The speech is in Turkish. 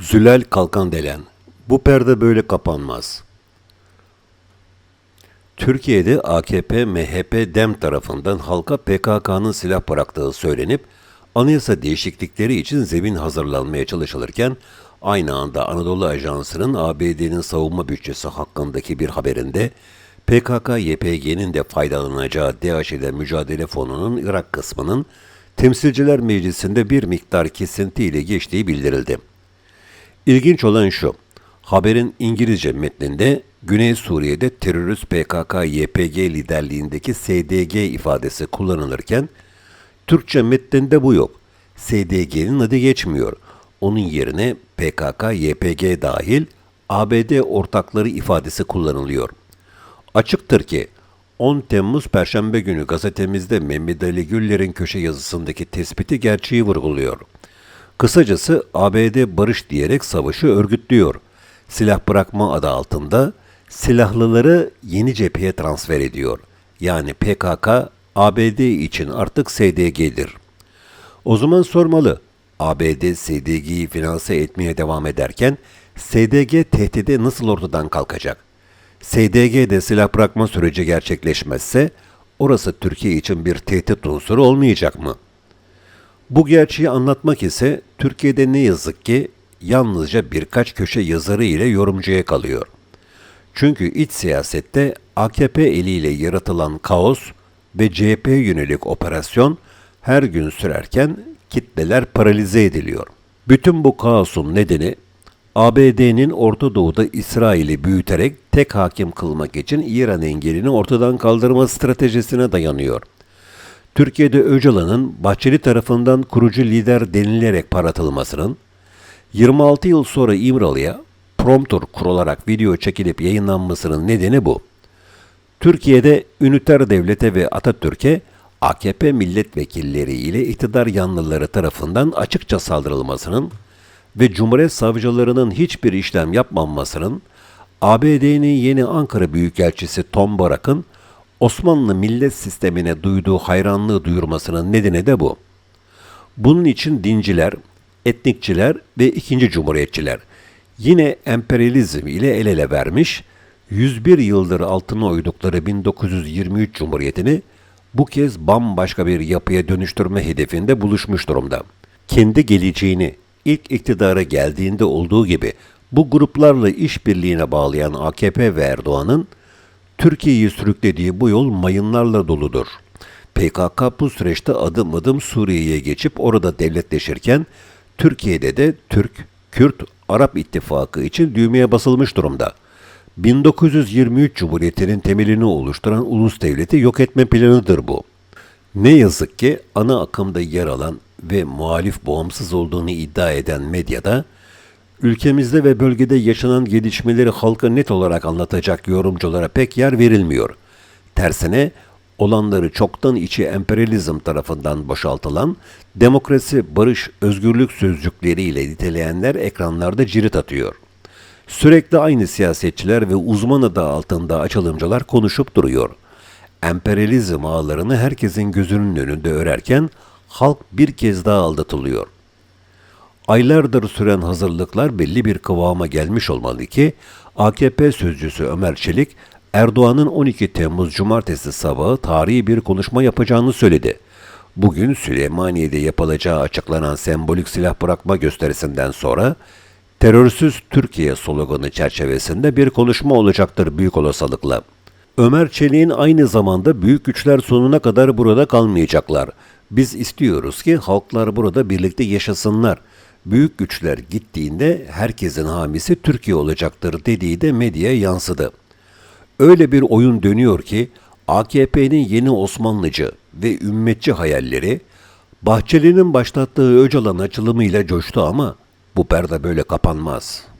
Zülal Kalkandelen Bu perde böyle kapanmaz. Türkiye'de AKP, MHP, DEM tarafından halka PKK'nın silah bıraktığı söylenip anayasa değişiklikleri için zemin hazırlanmaya çalışılırken aynı anda Anadolu Ajansı'nın ABD'nin savunma bütçesi hakkındaki bir haberinde PKK-YPG'nin de faydalanacağı DAEŞ ile Mücadele Fonu'nun Irak kısmının Temsilciler Meclisi'nde bir miktar kesintiyle geçtiği bildirildi. İlginç olan şu, haberin İngilizce metninde Güney Suriye'de terörist PKK-YPG liderliğindeki SDG ifadesi kullanılırken, Türkçe metninde bu yok. SDG'nin adı geçmiyor. Onun yerine PKK-YPG dahil ABD ortakları ifadesi kullanılıyor. Açıktır ki 10 Temmuz Perşembe günü gazetemizde Mehmet Ali Güller'in köşe yazısındaki tespiti gerçeği vurguluyor. Kısacası ABD barış diyerek savaşı örgütlüyor. Silah bırakma adı altında silahlıları yeni cepheye transfer ediyor. Yani PKK ABD için artık SDG'dir. O zaman sormalı. ABD SDG'yi finanse etmeye devam ederken SDG tehdidi nasıl ortadan kalkacak? SDG'de silah bırakma süreci gerçekleşmezse orası Türkiye için bir tehdit unsuru olmayacak mı? Bu gerçeği anlatmak ise Türkiye'de ne yazık ki yalnızca birkaç köşe yazarı ile yorumcuya kalıyor. Çünkü iç siyasette AKP eliyle yaratılan kaos ve CHP yönelik operasyon her gün sürerken kitleler paralize ediliyor. Bütün bu kaosun nedeni ABD'nin Orta Doğu'da İsrail'i büyüterek tek hakim kılmak için İran engelini ortadan kaldırma stratejisine dayanıyor. Türkiye'de Öcalan'ın Bahçeli tarafından kurucu lider denilerek paratılmasının, 26 yıl sonra İmralı'ya prompter kurularak video çekilip yayınlanmasının nedeni bu. Türkiye'de üniter devlete ve Atatürk'e AKP milletvekilleri ile iktidar yanlıları tarafından açıkça saldırılmasının ve Cumhuriyet savcılarının hiçbir işlem yapmamasının, ABD'nin yeni Ankara Büyükelçisi Tom Barak'ın Osmanlı millet sistemine duyduğu hayranlığı duyurmasının nedeni de bu. Bunun için dinciler, etnikçiler ve ikinci cumhuriyetçiler yine emperyalizm ile el ele vermiş, 101 yıldır altına uydukları 1923 Cumhuriyeti'ni bu kez bambaşka bir yapıya dönüştürme hedefinde buluşmuş durumda. Kendi geleceğini ilk iktidara geldiğinde olduğu gibi bu gruplarla işbirliğine bağlayan AKP ve Erdoğan'ın Türkiye'yi sürüklediği bu yol mayınlarla doludur. PKK bu süreçte adım adım Suriye'ye geçip orada devletleşirken Türkiye'de de Türk, Kürt, Arap ittifakı için düğmeye basılmış durumda. 1923 Cumhuriyeti'nin temelini oluşturan ulus devleti yok etme planıdır bu. Ne yazık ki ana akımda yer alan ve muhalif bağımsız olduğunu iddia eden medyada, ülkemizde ve bölgede yaşanan gelişmeleri halka net olarak anlatacak yorumculara pek yer verilmiyor. Tersine olanları çoktan içi emperyalizm tarafından boşaltılan demokrasi, barış, özgürlük sözcükleriyle niteleyenler ekranlarda cirit atıyor. Sürekli aynı siyasetçiler ve uzman adı altında açılımcılar konuşup duruyor. Emperyalizm ağlarını herkesin gözünün önünde örerken halk bir kez daha aldatılıyor. Aylardır süren hazırlıklar belli bir kıvama gelmiş olmalı ki AKP sözcüsü Ömer Çelik Erdoğan'ın 12 Temmuz Cumartesi sabahı tarihi bir konuşma yapacağını söyledi. Bugün Süleymaniye'de yapılacağı açıklanan sembolik silah bırakma gösterisinden sonra terörsüz Türkiye sloganı çerçevesinde bir konuşma olacaktır büyük olasılıkla. Ömer Çelik'in aynı zamanda büyük güçler sonuna kadar burada kalmayacaklar. Biz istiyoruz ki halklar burada birlikte yaşasınlar. Büyük güçler gittiğinde herkesin hamisi Türkiye olacaktır dediği de medyaya yansıdı. Öyle bir oyun dönüyor ki AKP'nin yeni Osmanlıcı ve ümmetçi hayalleri Bahçeli'nin başlattığı Öcalan açılımıyla coştu ama bu perde böyle kapanmaz.''